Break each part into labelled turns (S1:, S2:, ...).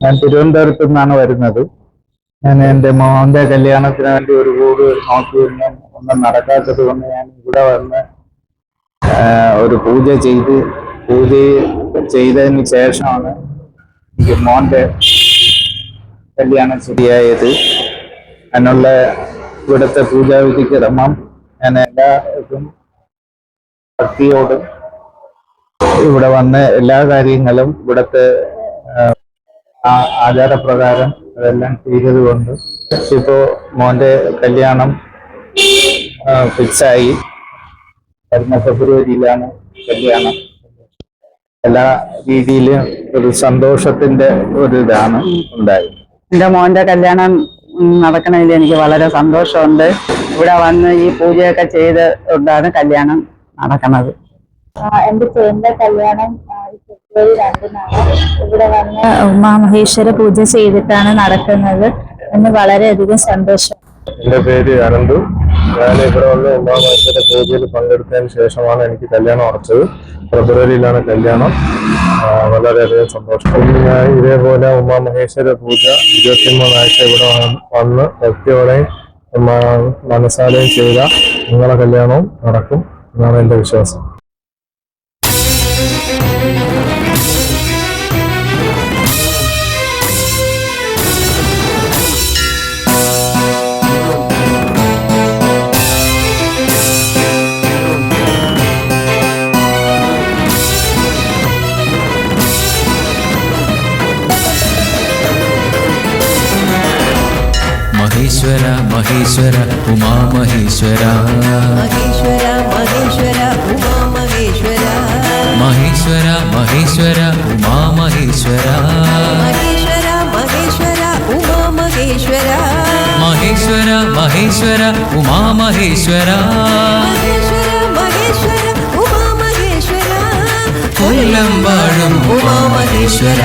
S1: ഞാൻ തിരുവനന്തപുരത്തു നിന്നാണ് വരുന്നത്. ഞാൻ എന്റെ മോന്റെ കല്യാണത്തിന് വേണ്ടി ഒരു കൂട് നോക്കി ഒന്നും നടക്കാത്തത് കൊണ്ട് ഞാൻ ഇവിടെ വന്ന് ഒരു പൂജ ചെയ്ത് പൂജ ചെയ്തതിന് ശേഷമാണ് എനിക്ക് മോന്റെ കല്യാണം ശരിയായത്. അതിനുള്ള ഇവിടുത്തെ പൂജാവിധിക്ക് ക്രമം ഞാൻ എല്ലാവർക്കും ഭക്തിയോടും ഇവിടെ വന്ന് എല്ലാ കാര്യങ്ങളും ഇവിടുത്തെ ആചാരപ്രകാരം അതെല്ലാം ചെയ്തത് കൊണ്ട് ഇപ്പോ മോന്റെ കല്യാണം ഫിക്സായി. വരുന്ന ഫെബ്രുവരിയിലാണ് കല്യാണം. എല്ലാ രീതിയിലും ഒരു സന്തോഷത്തിന്റെ ഒരു ഇതാണ് ഉണ്ടായത്.
S2: എന്റെ മോന്റെ കല്യാണം നടക്കണതിൽ എനിക്ക് വളരെ സന്തോഷമുണ്ട്. ഇവിടെ വന്ന് ഈ പൂജയൊക്കെ ചെയ്ത് കൊണ്ടാണ് കല്യാണം നടക്കുന്നത്
S3: എന്റെ ചേന്റെ കല്യാണം ഫെബ്രുവരി രണ്ടിനാണ് ഇവിടെ വന്ന്
S4: ഉമാമഹേശ്വര പൂജ ചെയ്തിട്ടാണ് നടക്കുന്നത്. എന്ന് വളരെയധികം സന്തോഷം.
S5: എന്റെ പേര് അനന്തു. ഞാൻ ഇവിടെ വന്ന് ഉമാമഹേശ്വര പൂജയിൽ പങ്കെടുത്തതിന് ശേഷമാണ് എനിക്ക് കല്യാണം ഉറച്ചത്. ഫെബ്രുവരിയിലാണ് കല്യാണം. വളരെയധികം സന്തോഷം. ഞാൻ ഇതേപോലെ ഉമാമഹേശ്വര പൂജ ഇരുപത്തിമൂന്നാഴ്ച ഇവിടെ വന്ന് വ്യക്തിയോടെയും ഭക്തിയോടെയും മനസ്സാലെയും ചെയ്ത നിങ്ങളെ കല്യാണവും നടക്കും എന്നാണ് എന്റെ വിശ്വാസം.
S6: മഹേശ്വര മഹേശ്വര ഉമാമഹേശ്വര
S7: മഹേശ്വര. മഹേശ്വര ഉമാ മഹേശ്വര.
S6: മഹേശ്വര മഹേശ്വര
S7: മഹേശ്വര. മഹേശ്വര ഉമാ മഹേശ്വര.
S6: മഹേശ്വര മഹേശ്വര ഉമാമഹേശ്വര
S7: മഹേശ്വര മഹേശ്വര ഉമാ മഹേശ്വര.
S6: കൊല്ലം വാഴും ഉമാ മഹേശ്വര.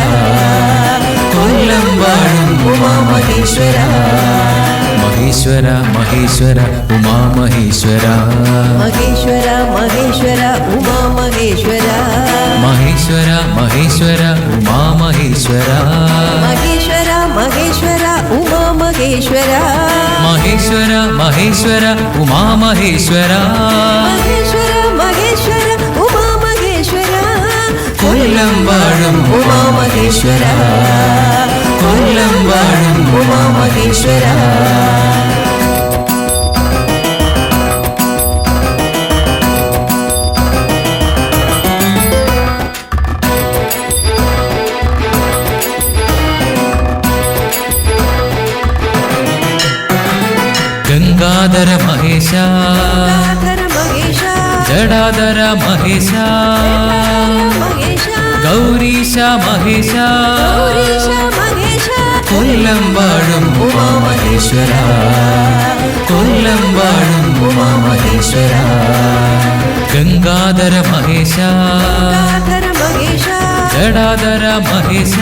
S6: കൊല്ലം വാഴും ഉമാ മഹേശ്വര. മഹേശ്വര ഉമാമഹേശ്വര
S7: മഹേശ്വര മഹേശ്വര ഉമാ മഹേശ്വര
S6: മഹേശ്വര മഹേശ്വര ഉമാമഹേശ്വര
S7: മഹേശ്വര മഹേശ്വര ഉമാ മഹേശ്വര
S6: മഹേശ്വര മഹേശ്വര ഉമാമഹേശ്വര
S7: മഹേശ്വര മഹേശ്വര ഉമാ മഹേശ്വര
S6: കൊല്ലം വാഴും ഉമാമഹേശ്വര കൊല്ലം വാഴും ഉമാമഹേശ്വര ഗംഗാധര മഹേശ
S7: తాండ్లం వాణం
S6: ఉమామహేశ్వర గంగాధర
S7: మహేశ
S6: జడాధర మహేశ
S7: గౌరీశ మహేశ
S6: കൊല്ലം വാഴും ഉമാമഹേശ്വര കൊല്ലം വാഴും ഉമാമഹേശ്വര ഗംഗാധര മഹേശ
S7: ഗംഗാധര മഹേശ
S6: ജടാധര മഹേശ